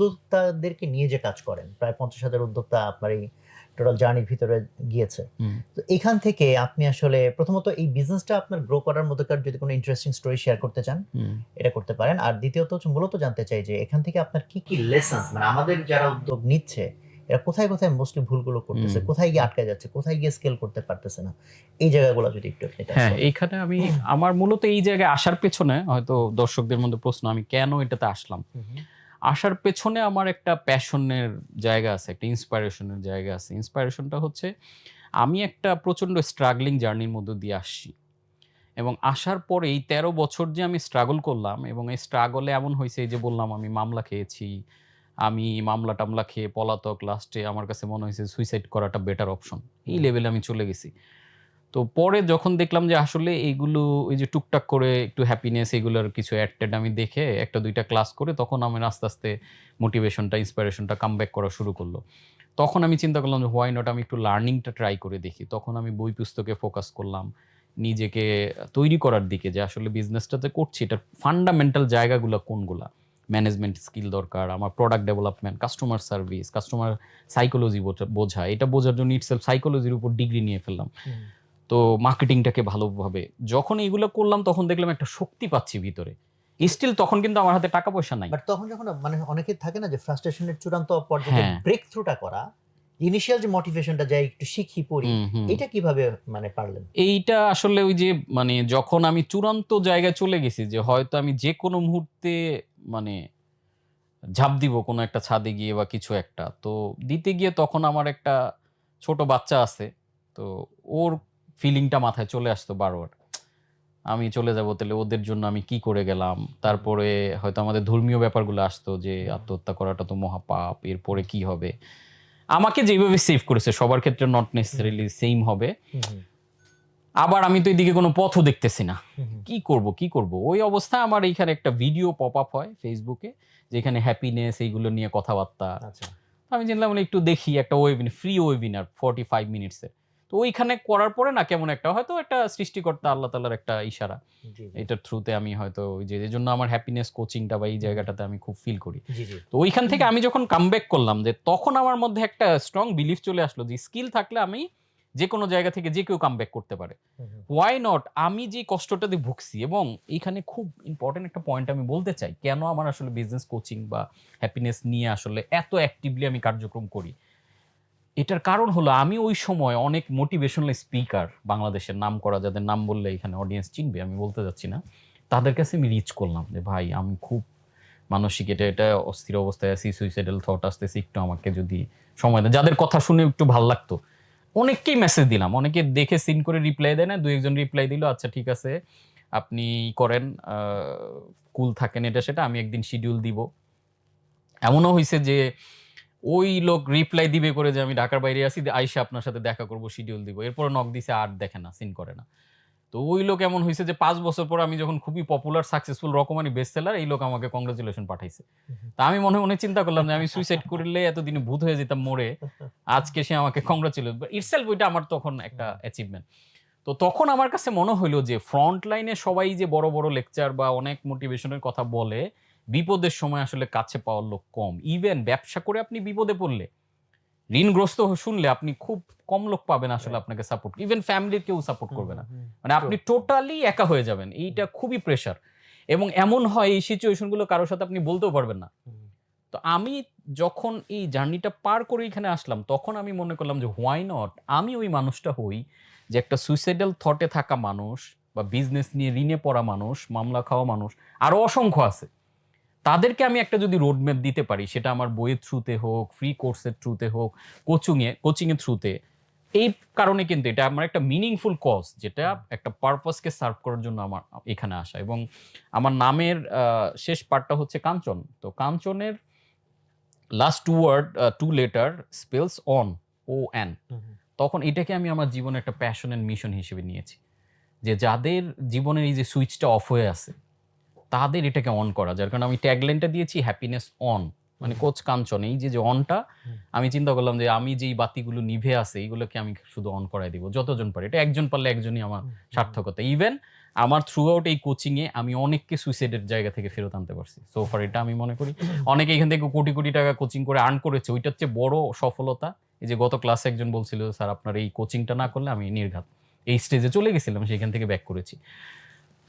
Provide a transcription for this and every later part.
উদ্যোক্তাদেরকে নিয়ে যে কাজ করেন প্রায় পঞ্চাশ হাজার উদ্যোক্তা আপনার এই টোটাল জার্নির ভিতরে গিয়েছে। তো এখান থেকে আপনি আসলে প্রথমত এই বিজনেসটা আপনার গ্রো করার মধ্যকার যদি কোনো ইন্টারেস্টিং স্টোরি শেয়ার করতে চান এটা করতে পারেন। আর দ্বিতীয়ত হচ্ছে মূলত জানতে চাই যে এখান থেকে আপনার কি কি লেসন মানে আমাদের যারা উদ্যোগ নিচ্ছে এরা কোথায় কোথায় মোস্টলি ভুলগুলো করতেছে কোথায় গিয়ে আটকে যাচ্ছে কোথায় গিয়ে স্কেল করতে পারতেছে না এই জায়গাগুলো যদি একটু হ্যাঁ। এইখানে আমি আমার মূলত এই জায়গায় আসার পেছনে হয়তো দর্শকদের মধ্যে প্রশ্ন আমি কেন এটাতে আসলাম। আসার পেছনে আমার একটা প্যাশনের জায়গা আছে, একটা ইন্সপাইরেশনের জায়গা আছে। ইন্সপাইরেশনটা হচ্ছে, আমি একটা প্রচণ্ড স্ট্রাগলিং জার্নির মধ্যে দিয়ে আসছি। এবং আসার পরে এই তেরো বছর যে আমি স্ট্রাগল করলাম এবং এই স্ট্রাগলে এমন হয়েছে যে বললাম, আমি মামলা খেয়েছি, আমি মামলা টামলা খেয়ে পলাতক লাস্টে আমার কাছে মনে হয়েছে সুইসাইড করাটা বেটার অপশন এই লেভেলে আমি চলে গেছি। তো পরে যখন দেখলাম যে আসলে এইগুলো, ওই যে টুকটাক করে একটু হ্যাপিনেস এগুলোর কিছু অ্যাড আমি দেখে একটা, দুইটা ক্লাস করে তখন আমার আস্তে আস্তে মোটিভেশনটা ইন্সপিরেশনটা কাম ব্যাক করা শুরু করল। তখন আমি চিন্তা করলাম যে হোয়াই নট আমি একটু লার্নিংটা ট্রাই করে দেখি। তখন আমি বই পুস্তকে ফোকাস করলাম নিজেকে তৈরি করার দিকে যে আসলে বিজনেসটাতে করছি, এটার ফান্ডামেন্টাল জায়গাগুলো কোনগুলা? ম্যানেজমেন্ট স্কিল দরকার, আমার product development customer service customer psychology বোঝা, এটা বোঝার জন্য ইটসেলফ সাইকোলজির উপর ডিগ্রি নিয়ে ফেললাম। তো মার্কেটিংটাকে ভালোভাবে যখন এইগুলো করলাম তখন দেখলাম একটা শক্তি পাচ্ছি ভিতরে স্টিল তখন কিন্তু আমার হাতে টাকা পয়সা নাই বাট তখন যখন মানে অনেকে থাকে না যে ফ্রাস্ট্রেশনের চূড়ান্ত পর্যায়ে হ্যাঁ। ব্রেক থ্রুটা করা ইনিশিয়াল যে মোটিভেশনটা যাই একটু শিখি পড়ি। এটা কীভাবে মানে পারলেন এইটা আসলে ওই যে মানে যখন আমি চূড়ান্ত জায়গায় চলে গেছি যে হয়তো আমি যে কোনো মুহূর্তে মানে ঝাঁপ দিব কোনো একটা ছাদে গিয়ে বা কিছু একটা তো দিতে গিয়ে তখন আমার একটা ছোট বাচ্চা আছে তো ওর ফিলিংটা মাথায় চলে আসতো বারবার। আমি চলে যাব তাহলে ওদের জন্য আমি কি করে গেলাম? তারপরে হয়তো আমাদের ধর্মীয় ব্যাপারগুলো আসতো যে আত্মহত্যা করাটা তো মহাপাপ এরপরে কি হবে? আমাকে যেভাবে সেভ করেছে সবার ক্ষেত্রে নট নেসেসারিলি সেম হবে। আবার আমি তো এদিকে কোনো পথও দেখতেছি না। কি করব কি করব? ওই অবস্থায় আমার এইখানে একটা ভিডিও পপ আপ হয় ফেসবুকে যেখানে হ্যাপিনেস এইগুলো নিয়ে কথাবার্তা। আচ্ছা। আমি জানলাম একটু দেখি একটা webinar free webinar forty five মিনিটসের তো ওইখানে করার পরে না কেমন একটা হয়তো একটা সৃষ্টিকর্তা আল্লাহ তালার একটা ইশারা। এটার থ্রুতে আমি হয়তো ওই যে এই জন্য আমার হ্যাপিনেস কোচিংটা বা এই জায়গাটাতে আমি খুব ফিল করি। তো ওইখান থেকে আমি যখন কামব্যাক করলাম যে তখন আমার মধ্যে একটা স্ট্রং বিলিফ চলে আসলো যে স্কিল থাকলে আমি যে কোনো জায়গা থেকে যে কেউ কামব্যাক করতে পারে। ওয়াই নট আমি যে কষ্টটাতে ভুগছি এবং এইখানে খুব ইম্পর্টেন্ট একটা পয়েন্ট আমি বলতে চাই কেন আমার আসলে বিজনেস কোচিং বা হ্যাপিনেস নিয়ে আসলে এত অ্যাক্টিভলি আমি কার্যক্রম করি? এটার কারণ হলো আমি ওই সময় অনেক মোটিভেশনাল স্পিকার বাংলাদেশের নাম করা, যাদের নাম বললে এখানে অডিয়েন্স চিনবে, আমি বলতে যাচ্ছি না। তাদের কাছে আমি রিচ করলাম যে, ভাই, আমি খুব মানসিক এটা এটা অস্থির অবস্থায় আছি সুইসাইডাল থট আসতেছে, একটু আমাকে যদি সময় দেয় যাদের কথা শুনে একটু ভালো লাগতো। অনেককেই মেসেজ দিলাম, অনেকে দেখে সিন করে রিপ্লাই দেয় না দু একজন রিপ্লাই দিল আচ্ছা ঠিক আছে, আপনি করেন কুল থাকেন, এটা সেটা, আমি একদিন শিডিউল দিব। এমনও হয়েছে যে ওই লোক রিপ্লাই দিবে করে যে আমি ঢাকার বাইরে আছি আইসা আপনার সাথে দেখা করব শিডিউল দিব। এরপর নক দিছে আর দেখে না সিন করে না। তো ওই লোক এমন হয়েছে যে পাঁচ বছর পর আমি যখন খুবই popular successful Rokomari best seller এই লোক আমাকে কংগ্রেচুলেশন পাঠাইছে। তা আমি মনে মনে চিন্তা করলাম যে আমি সুইসাইড করলে এতদিনে ভূত হয়ে যেতাম মরে আজকে সে আমাকে কংগ্রাচুলেট ইটসেলফ ওইটা আমার তখন একটা অ্যাচিভমেন্ট তো তখন আমার কাছে মনে হলো যে ফ্রন্ট লাইনে সবাই যে বড় বড় লেকচার বা অনেক মোটিভেশনের কথা বলে বিপদের সময় আসলে কাছে পাওয়ার লোক কম। ইভেন ব্যবসা করে আপনি বিপদে পড়লে ঋণগ্রস্ত শুনলে আপনি খুব কম লোক পাবেন আসলে আপনাকে সাপোর্ট ইভেন ফ্যামিলির কেউ সাপোর্ট করবে না। মানে আপনি টোটালি একা হয়ে যাবেন। এইটা খুবই প্রেশার এবং এমন হয় এই সিচুয়েশনগুলো কারোর সাথে আপনি বলতেও পারবেন না। তো আমি যখন এই জার্নিটা পার করে এখানে আসলাম তখন আমি মনে করলাম যে হোয়াই নট আমি ওই মানুষটা হই যে একটা সুইসাইডাল থটে থাকা মানুষ বা বিজনেস নিয়ে ঋণে পড়া মানুষ মামলা খাওয়া মানুষ আরও অসংখ্য আছে। তাদেরকে আমি একটা যদি রোডম্যাপ দিতে পারি সেটা আমার বইয়ের থ্রুতে হোক ফ্রি কোর্সের থ্রুতে হোক কোচিংয়ে কোচিংয়ের থ্রুতে এই কারণে কিন্তু এটা আমার একটা মিনিংফুল কজ যেটা একটা পারপাসকে সার্ভ করার জন্য আমার এখানে আসা। এবং আমার নামের শেষ পার্টটা হচ্ছে কাঞ্চন। তো কাঞ্চনের last two word two letter spells on O N তখন এটাকে আমি আমার জীবনে একটা প্যাশন অ্যান্ড মিশন হিসেবে নিয়েছি। যে যাদের জীবনের এই যে সুইচটা অফ হয়ে আছে তাদের এটাকে অন করা যার কারণে আমি ট্যাগলাইনটা দিয়েছি হ্যাপিনেস অন মানে কোচ কাঞ্চন এই যে যে অনটা আমি চিন্তা করলাম যে আমি যেই বাতিগুলো নিভে আছে এইগুলোকে আমি শুধু অন করাই দিব যতজন পারে এটা একজন পারলে একজনই আমার সার্থকতা ইভেন আমার থ্রু আউট এই কোচিংয়ে আমি অনেককে সুইসাইডের জায়গা থেকে ফেরত আনতে পারছি সো ফার এটা আমি মনে করি অনেকে এখান থেকে কোটি কোটি টাকা কোচিং করে আর্ন করেছে ওইটার চেয়ে বড় সফলতা এই যে গত ক্লাসে একজন বলছিল স্যার আপনার এই কোচিংটা না করলে আমি নির্ঘাত। এই স্টেজে চলে গেছিলাম সেখান থেকে ব্যাক করেছি।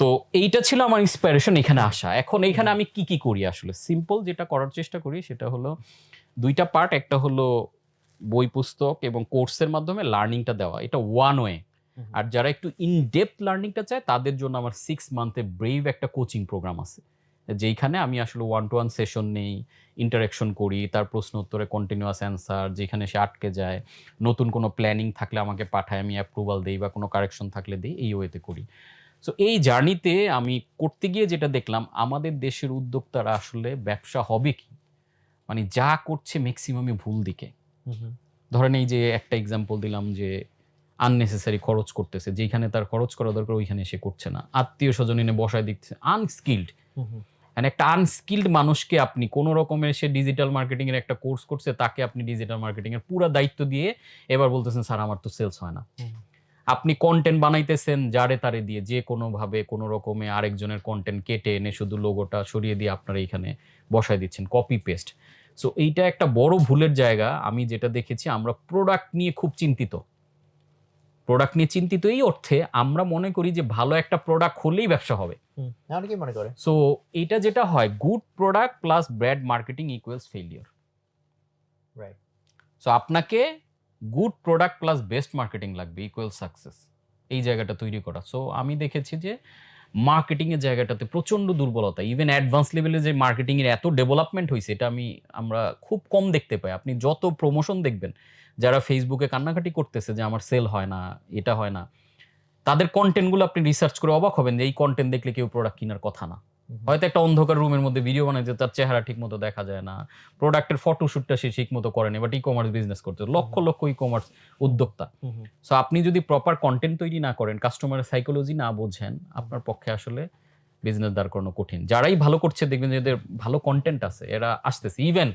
তো এইটা ছিল আমার ইন্সপিরেশন এখানে আসা। এখন এইখানে আমি কি কি করি আসলে? সিম্পল যেটা করার চেষ্টা করি সেটা হলো দুইটা পার্ট একটা হলো বই পুস্তক এবং কোর্সের মাধ্যমে লার্নিংটা দেওয়া। এটা ওয়ান ওয়ে আর যারা একটু ইন ডেপথ লার্নিংটা চায় তাদের জন্য আমার সিক্স মান্থে ব্রেভ একটা কোচিং প্রোগ্রাম আছে। যেইখানে আমি আসলে ওয়ান টু ওয়ান সেশন নেই ইন্টারাকশন করি তার প্রশ্ন উত্তরে কন্টিনিউয়াস অ্যান্সার যেখানে সে আটকে যায় নতুন কোনো প্ল্যানিং থাকলে আমাকে পাঠায় আমি অ্যাপ্রুভাল দিই বা কোনো কারেকশন থাকলে দিই এই ওয়েতে করি। সো এই জার্নিতে আমি করতে গিয়ে যেটা দেখলাম আমাদের দেশের উদ্যোক্তারা আসলে ব্যবসা হবে কি? মানে যা করছে ম্যাক্সিমামই ভুল দিকে। ধরেন এই যে একটা এক্সাম্পল দিলাম যে আননেসেসারি খরচ করতেছে যেখানে তার খরচ করা দরকার ওইখানে সে করছে না। আত্মীয় স্বজন এনে বসায় দিচ্ছে আনস্কিল্ড মানে একটা আনস্কিল্ড মানুষকে আপনি কোন রকমের সে ডিজিটাল মার্কেটিং এর একটা কোর্স করছে তাকে আপনি ডিজিটাল মার্কেটিং এর পুরো দায়িত্ব দিয়ে এবার বলতেছেন স্যার আমার তো সেলস হয় না। আপনি কন্টেন্ট বানাইতেছেন যারে তারে দিয়ে যে কোনো ভাবে কোনো রকমে আরেকজনের কন্টেন্ট কেটে এনে শুধু লোগোটা সরিয়ে দিয়ে আপনারা এখানে বসায় দিচ্ছেন কপি পেস্ট সো এইটা একটা বড় ভুলের জায়গা। আমি যেটা দেখেছি আমরা প্রোডাক্ট নিয়ে খুব চিন্তিত। প্রোডাক্ট নিয়ে চিন্তিত এই অর্থে আমরা মনে করি যে ভালো একটা প্রোডাক্ট হলেই ব্যবসা হবে। অনেকেই মনে করে? সো এটা যেটা হয় good product plus bad marketing equals failure right so আপনাকে good product plus best marketing লাগবে ইকুয়াল সাকসেস এই জায়গাটা তৈরি করা। সো আমি দেখেছি যে মার্কেটিংয়ের জায়গাটাতে প্রচণ্ড দুর্বলতা ইভেন অ্যাডভান্স লেভেলে যে মার্কেটিংয়ের এত ডেভেলপমেন্ট হয়েছে এটা আমি, আমরা খুব কম দেখতে পাই। আপনি যত প্রমোশন দেখবেন, যারা ফেসবুকে কান্নাকাটি করতেছে যে আমার সেল হয় না, এটা হয় না, তাদের কন্টেন্টগুলো আপনি রিসার্চ করে অবাক হবেন যে এই কন্টেন্ট দেখলে কেউ প্রোডাক্ট কেনার কথা না। হয়তো একটা অন্ধকার রুমের মধ্যে ভিডিও বানাইছে তার চেহারা ঠিক মতো দেখা যায় না। প্রোডাক্টের ফটোশুটটা সে ঠিক মতো করেনি বাট ই কমার্স বিজনেস করতে। লক্ষ লক্ষ ই কমার্স উদ্যোক্তা সো আপনি যদি প্রপার কন্টেন্ট তৈরি না করেন কাস্টমারের সাইকোলজি না বোঝেন আপনার পক্ষে আসলে বিজনেস দাঁড় করানো কঠিন। যারাই ভালো করছে দেখবেন যে এদের ভালো কন্টেন্ট আছে এরা আসতেছে। ইভেন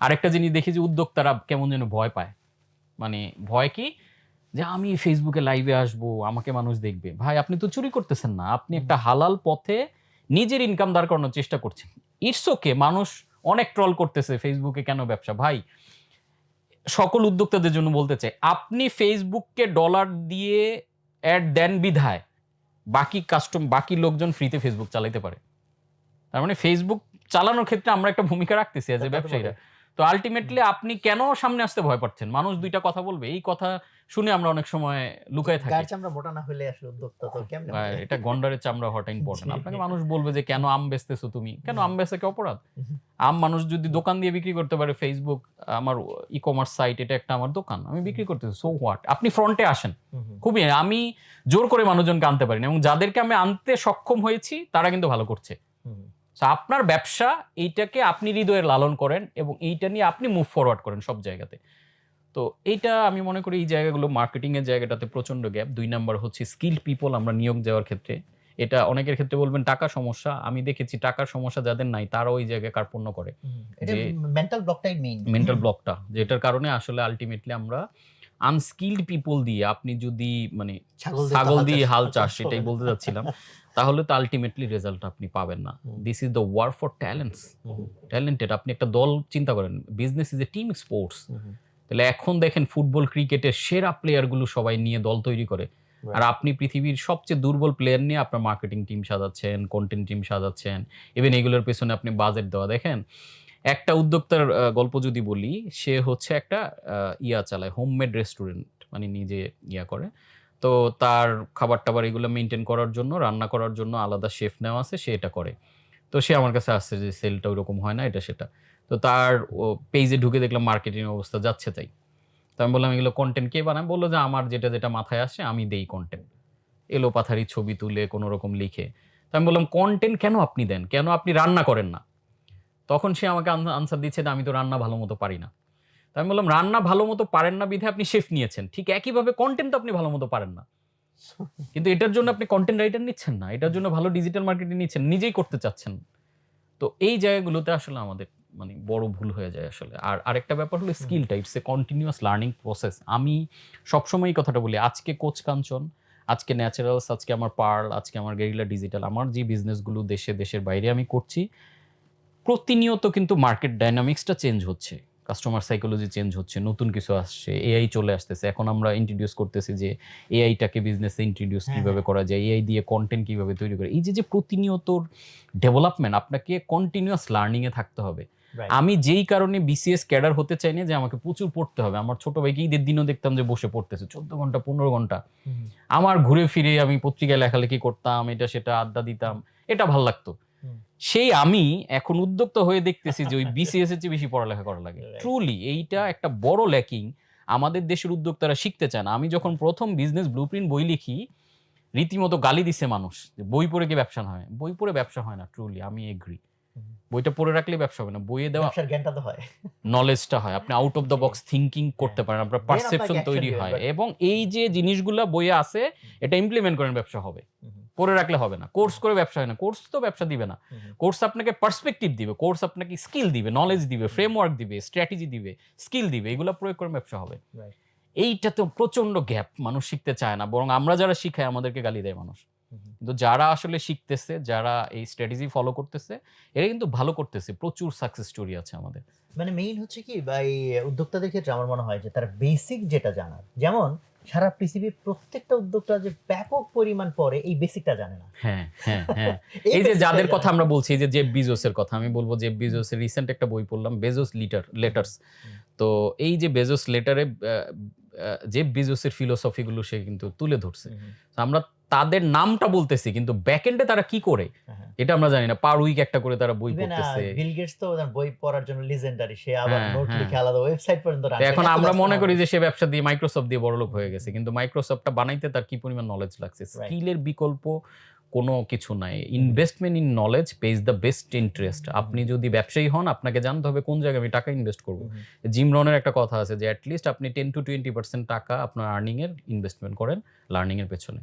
আরেকটা জিনিস দেখি যে উদ্যোক্তারা কেমন যেন ভয় পায়। মানে ভয় কি? যে আমি ফেসবুকে লাইভে আসব আমাকে মানুষ দেখবে। ভাই আপনি তো চুরি করতেছেন না। আপনি একটা হালাল পথে নিজের ইনকাম দাঁড় করানোর চেষ্টা করছে। ইটস ওকে মানুষ অনেক ট্রল করতেছে ফেসবুকে কেন ব্যবসা? ভাই সকল উদ্যোক্তাদের জন্য বলতে চাই আপনি ফেসবুককে ডলার দিয়ে অ্যাড দেন বিধায় বাকি কাস্টম বাকি লোকজন ফ্রিতে ফেসবুক চালাইতে পারে। তার মানে ফেসবুক চালানোর ক্ষেত্রে আমরা একটা ভূমিকা রাখতেছি অ্যাজ এ ব্যবসায়ীরা। তো আলটিমেটলি আপনি কেন সামনে আসতে ভয় পাচ্ছেন? মানুষ দুইটা কথা বলবে এই কথা শুনে আমরা অনেক সময় লুকায় থাকি। গায়ের চামড়া মোটা না হলে আসলে উদ্যোক্তা তো কেমনে ভাই, এটা গন্ডারের চামড়া হওয়াটা ইম্পর্টেন্ট আপনাকে মানুষ বলবে যে কেন আম বেচতেছো তুমি? কেন আম বেচে কি অপরাধ? আম মানুষ যদি দোকান দিয়ে বিক্রি করতে পারে ফেসবুক আমার ই কমার্স সাইট এটা একটা আমার দোকান আমি বিক্রি করতেছি সো হোয়াট আপনি ফ্রন্টে আসেন। খুবই আমি জোর করে মানুষজনকে আনতে পারি না এবং যাদেরকে আমি আনতে সক্ষম হয়েছি তারা কিন্তু ভালো করছে। So, আপনার ব্যবসা এইটাকে আপনি হৃদয়ে লালন করেন এবং এইটা নিয়ে আপনি মুভ ফরওয়ার্ড করেন সব জায়গাতে। তো এইটা আমি মনে করি এই জায়গাগুলো মার্কেটিং এর জায়গাটাতে প্রচণ্ড গ্যাপ দুই নাম্বার হচ্ছে স্কিল পিপল আমরা নিয়োগ দেওয়ার ক্ষেত্রে। এটা অনেকের ক্ষেত্রে বলবেন টাকা সমস্যা। আমি দেখেছি টাকার সমস্যা যাদের নাই তারা ওই জায়গায় কার্পণ্য করে। যে- মেন্টাল ব্লকটাই মেইন মেন্টাল ব্লকটা যেটার কারণে আসলে আলটিমেটলি আমরা আনস্কিল্ড পিপল দিয়ে আপনি যদি মানে ছাগল দিয়ে হাল চাষ সেটাই বলতে যাচ্ছিলাম তাহলে তো আলটিমেটলি রেজাল্ট আপনি পাবেন না। This is the war for talents talented আপনি একটা দল চিন্তা করেন। Business is a team sports. তাহলে এখন দেখেন ফুটবল ক্রিকেটের সেরা প্লেয়ারগুলো সবাই নিয়ে দল তৈরি করে। আর আপনি পৃথিবীর সবচেয়ে দুর্বল প্লেয়ার নিয়ে আপনার মার্কেটিং টিম সাজাচ্ছেন কন্টেন্ট টিম সাজাচ্ছেন। ইভেন এগুলোর পেছনে আপনি বাজেট দেওয়া। দেখেন একটা উদ্যোক্তার গল্প যদি বলি, সে হচ্ছে একটা ইয়া চালায় হোমমেড রেস্টুরেন্ট মানে নিজে ইয়া করে। তো তার খাবার টাবার এগুলো মেনটেন করার জন্য, রান্না করার জন্য আলাদা শেফ নেওয়া আছে, সে এটা করে। তো সে আমার কাছে আসছে যে সেলটা ওরকম হয় না, এটা সেটা। তো তার পেজে ঢুকে দেখলাম মার্কেটিং অবস্থা যাচ্ছে তাই। তো আমি বললাম, এগুলো কন্টেন্ট কে বানায়? বলল যে, আমার যেটা যেটা মাথায় আসে, আমি দেই কন্টেন্ট এলো পাথারি ছবি তুলে কোনো রকম লিখে। তো আমি বললাম কন্টেন্ট কেন আপনি দেন? কেন আপনি রান্না করেন না? তখন সে আমাকে আনসার দিচ্ছে যে, আমি তো রান্না ভালো মতো পারি না। তো আমি বললাম, রান্না ভালো মতো পারেন না বিধে আপনি শেফ নিয়েছেন। ঠিক একইভাবে কন্টেন্ট তো আপনি ভালো মতো পারেন না। কিন্তু এটার জন্য আপনি কন্টেন্ট রাইটার নিচ্ছেন না। এটার জন্য ভালো ডিজিটাল মার্কেটিং নিচ্ছেন, নিজেই করতে চাচ্ছেন। তো এই জায়গাগুলোতে আসলে আমাদের মানে বড় ভুল হয়ে যায় আসলে। আর আরেকটা ব্যাপার হলো skill types a continuous learning process আমি সবসময় এই কথাটা বলি, আজকে কোচ কাঞ্চন, আজকে ন্যাচারালস আজকে আমার পার্ল, আজকে আমার গেরিলা ডিজিটাল আমার যে বিজনেসগুলো দেশে, দেশের বাইরে আমি করছি প্রতিনিয়ত কিন্তু মার্কেট ডাইনামিক্সটা চেঞ্জ হচ্ছে। কাস্টমার সাইকোলজি চেঞ্জ হচ্ছে নতুন কিছু আসছে এআই চলে আসতেছে। এখন আমরা ইন্ট্রোডিউস করতেছি যে এআইটাকে বিজনেসে ইন্ট্রোডিউস কীভাবে করা যায় এআই দিয়ে কন্টেন্ট কীভাবে তৈরি করে এই যে যে প্রতিনিয়ত ডেভেলপমেন্ট আপনাকে কন্টিনিউয়াস লার্নিংয়ে থাকতে হবে। আমি যেই কারণে বিসিএস ক্যাডার হতে চাই না যে আমাকে প্রচুর পড়তে হবে। আমার ছোট ভাইকে ঈদের দিনও দেখতাম যে বসে পড়তেছে চোদ্দ ঘণ্টা পনেরো ঘণ্টা। আমার ঘুরে ফিরে আমি পত্রিকায় লেখালেখি করতাম এটা সেটা আড্ডা দিতাম এটা ভালো লাগতো। সেই আমি এখন উদ্যোক্তা হয়ে দেখতেছি যে ওই বিসিএস এর চেয়ে বেশি পড়ালেখা করা লাগে। ট্রুলি এইটা একটা বড় ল্যাকিং আমাদের দেশের উদ্যোক্তারা শিখতে চান। আমি যখন প্রথম বিজনেস ব্লুপ্রিন্ট বই লিখি রীতিমতো গালি দিছে মানুষ যে বই পড়ে কি ব্যবসা হয়। বই পড়ে ব্যবসা হয় না ট্রুলি আমি এগ্রি বইটা পড়ে রাখলে ব্যবসা হবে না। বইয়ে দেওয়া ব্যবসার জ্ঞানটা তো হয়। নলেজটা হয়। আপনি out of the box thinking করতে পারেন আপনার পারসেপশন তৈরি হয়। এবং এই যে জিনিসগুলা বইয়ে আছে এটা ইমপ্লিমেন্ট করেন ব্যবসা হবে। পড়ে রাখলে হবে না। কোর্স করে ব্যবসা হয় না। কোর্স তো ব্যবসা দিবে না। কোর্স আপনাকে পার্সপেক্টিভ দিবে। কোর্স আপনাকে স্কিল দিবে নলেজ দিবে ফ্রেমওয়ার্ক দিবে স্ট্র্যাটেজি দিবে স্কিল দিবে এগুলো প্রয়োগ করে ব্যবসা হবে। এইটা তো প্রচণ্ড গ্যাপ মানুষ শিখতে চায় না। বরং আমরা যারা শিখাই আমাদেরকে গালি দেয় মানুষ। কিন্তু যারা আসলে শিখতেছে যারা এই স্ট্র্যাটেজি ফলো করতেছে এরা কিন্তু ভালো করতেছে। প্রচুর সাকসেস স্টোরি আছে আমাদের। মানে মেইন হচ্ছে কি বা এই উদ্যোক্তাদের ক্ষেত্রে আমার মনে হয় যে তার বেসিক যেটা জানার যেমন সারা পৃথিবীর প্রত্যেকটা উদ্যোক্তা যে ব্যাপক পরিমাণ পরে এই বেসিকটা জানে না। হ্যাঁ হ্যাঁ হ্যাঁ। এই যে যাদের কথা আমরা বলছি যে জেব বিজোসের কথা আমি বলব জেব বিজোসের রিসেন্ট একটা বই পড়লাম বেজোস লিটার লেটার্স তো এই যে বেজোস লেটারে জেব বিজোসের ফিলোসফিগুলো সে কিন্তু তুলে ধরছে। আমরা তাদের নামটা বলতেছি কিন্তু ব্যাকএন্ডে তারা কি করে? হ্যাঁ। এটা আমরা জানি না। পার উইক একটা করে তারা বই পড়তেছে। বিল গেটস তো ওদের বই পড়ার জন্য লিজেন্ডারি সে আবার হ্যাঁ, নোট হ্যাঁ। লিখে আলাদা ওয়েবসাইট পর্যন্ত রাখে। এখন আমরা মনে করি যে সে ব্যবসা দিয়ে মাইক্রোসফট দিয়ে বড়লোক হয়ে গেছে কিন্তু মাইক্রোসফটটা বানাইতে তার কি পরিমাণ নলেজ লাগছে? স্কিলের বিকল্প কোনো কিছু নাই। Investment in knowledge pays the best interest আপনি যদি ব্যবসায়ী হন আপনাকে জানতে হবে কোন জায়গায় আমি টাকা ইনভেস্ট করব। জিম রনের একটা কথা আছে যে অ্যাটলিস্ট আপনি টেন টু টোয়েন্টি পার্সেন্ট টাকা আপনার আর্নিং এর ইনভেস্টমেন্ট করেন লার্নিং এর পেছনে।